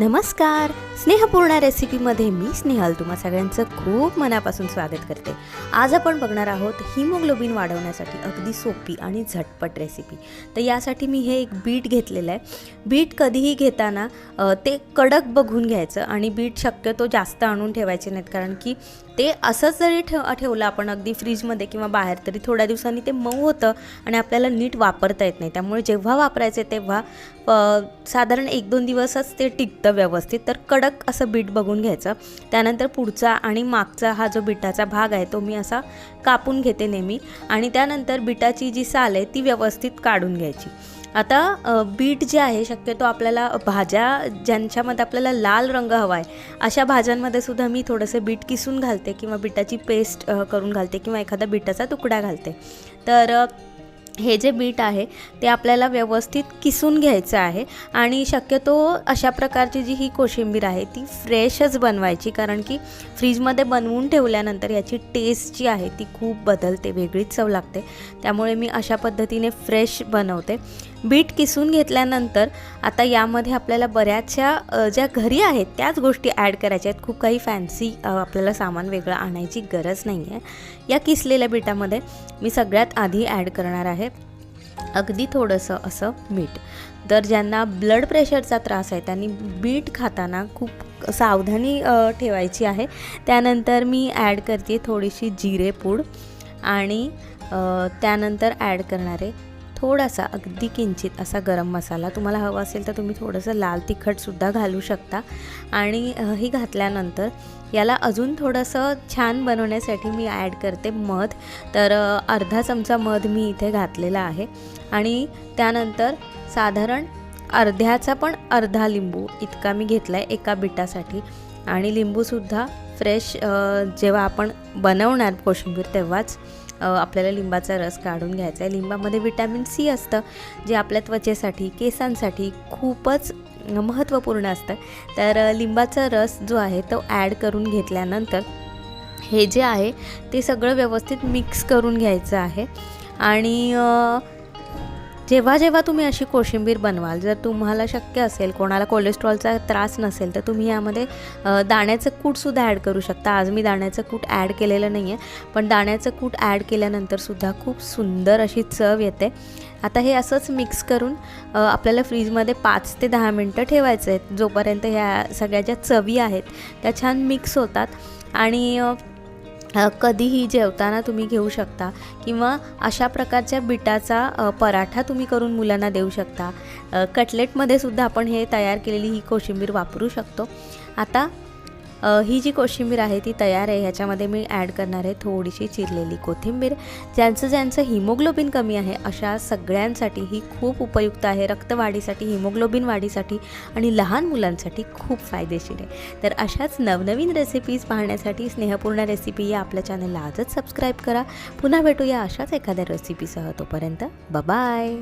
नमस्कार. स्नेहपूर्ण रेसिपीमध्ये मी स्नेहल तुम्हा सगळ्यांचं खूप मनापासून स्वागत करते. आज आपण बघणार आहोत हिमोग्लोबिन वाढवण्यासाठी अगदी सोपी आणि झटपट रेसिपी. तर यासाठी मी हे एक बीट घेतलेलं आहे. बीट कधीही घेताना ते कडक बघून घ्यायचं आणि बीट शक्यतो जास्त आणून ठेवायचे नाहीत. कारण की ते असंच जरी ठेव ठेवलं आपण अगदी फ्रीजमध्ये किंवा बाहेर तरी थोड्या दिवसांनी ते मऊ होतं आणि आपल्याला नीट वापरता येत नाही. त्यामुळे जेव्हा वापरायचे तेव्हा साधारण एक दोन दिवसच ते टिकतं व्यवस्थित तर कडक असं बीट बघून घ्यायचं. त्यानंतर पुढचा आणि मागचा हा जो बिटाचा भाग आहे तो मी असा कापून घेते नेहमी. आणि त्यानंतर बिटाची जी साल आहे ती व्यवस्थित काढून घ्यायची. आता बीट जे आहे शक्यतो आपल्याला भाज्या ज्यांच्यामध्ये आपल्याला लाल रंग हवा आहे अशा भाज्यांमध्ये सुद्धा मी थोडंसं बीट किसून घालते किंवा बिटाची पेस्ट करून घालते किंवा एखादा बिटाचा तुकडा घालते. तर हे जे बीट आहे ते आपल्याला व्यवस्थित किसून घ्यायचं आहे आणि शक्यतो अशा प्रकारची जी ही कोशिंबीर आहे ती फ्रेशच बनवायची. कारण की फ्रीजमध्ये बनवून ठेवल्यानंतर याची टेस्ट जी आहे ती खूप बदलते वेगळीच चव लागते. त्यामुळे मी अशा पद्धतीने फ्रेश बनवते. बीट किसून घेतल्यानंतर आता यामध्ये आपल्याला बऱ्याचशा ज्या घरी आहेत त्याच गोष्टी ॲड करायच्या आहेत. खूप काही फॅन्सी आपल्याला सामान वेगळं आणायची गरज नाही आहे या किसलेल्या बीटामध्ये मी सगळ्यात आधी ॲड करणार आहे अगदी थोडंसं असं मीठ. तर ज्यांना ब्लड प्रेशरचा त्रास आहे त्यांनी बीट खाताना खूप सावधानी ठेवायची आहे. त्यानंतर मी ॲड करते थोडीशी जिरेपूड आणि त्यानंतर ॲड करणारे थोडासा अगदी किंचित असा गरम मसाला तुम्हाला हवा असेल तर तुम्ही थोडंसं लाल तिखटसुद्धा घालू शकता. आणि ही घातल्यानंतर याला अजून थोडंसं छान बनवण्यासाठी मी ॲड करते मध. तर अर्धा चमचा मध मी इथे घातलेला आहे. आणि त्यानंतर साधारण अर्ध्याचा पण अर्धा लिंबू इतका मी घेतला आहे एका बिटासाठी. आणि लिंबूसुद्धा फ्रेश जेव्हा आपण बनवणार कोशिंबीर तेव्हाच. आपल्याला लिंबाचा रस काढून घ्यायचा आहे. लिंबामध्ये विटॅमिन सी असतं जे आपल्या त्वचेसाठी केसांसाठी खूपच महत्त्वपूर्ण असतं. तर लिंबाचा रस जो आहे तो ॲड करून घेतल्यानंतर हे जे आहे ते सगळं व्यवस्थित मिक्स करून घ्यायचं आहे. आणि जेव्हा जेव्हा तुम्ही अशी कोशिंबीर बनवाल जर तुम्हाला शक्य असेल कोणाला कोलेस्ट्रॉलचा त्रास नसेल तर तुम्ही यामध्ये दाण्याचं कूटसुद्धा ॲड करू शकता. आज मी दाण्याचं कूट ॲड केलेलं नाही आहे पण दाण्याचं कूट ॲड केल्यानंतरसुद्धा खूप सुंदर अशी चव येते. आता हे असंच मिक्स करून आपल्याला फ्रीजमध्ये पाच ते दहा मिनटं ठेवायचं आहे जोपर्यंत ह्या सगळ्या ज्या चवी आहेत त्या छान मिक्स होतात. आणि कधीही जेवताना तुम्ही घेऊ शकता किंवा अशा प्रकारच्या बिटाचा पराठा तुम्ही करून मुलांना देऊ शकता. कटलेटमध्ये सुद्धा आपण हे तयार केलेली ही कोशिंबीर वापरू शकतो. आता ही जी कोशिंबीर आहे ती तयार आहे. ह्याच्यामध्ये मी ॲड करणार आहे थोडीशी चिरलेली कोथिंबीर. ज्यांचं ज्यांचं हिमोग्लोबिन कमी आहे अशा सगळ्यांसाठी ही खूप उपयुक्त आहे. रक्तवाढीसाठी हिमोग्लोबिन वाढीसाठी आणि लहान मुलांसाठी खूप फायदेशीर आहे. तर अशाच नवनवीन रेसिपीज पाहण्यासाठी स्नेहपूर्ण रेसिपी या आपल्या चॅनलला आजच सबस्क्राईब करा. पुन्हा भेटूया अशाच एखाद्या रेसिपीसह तोपर्यंत. बाय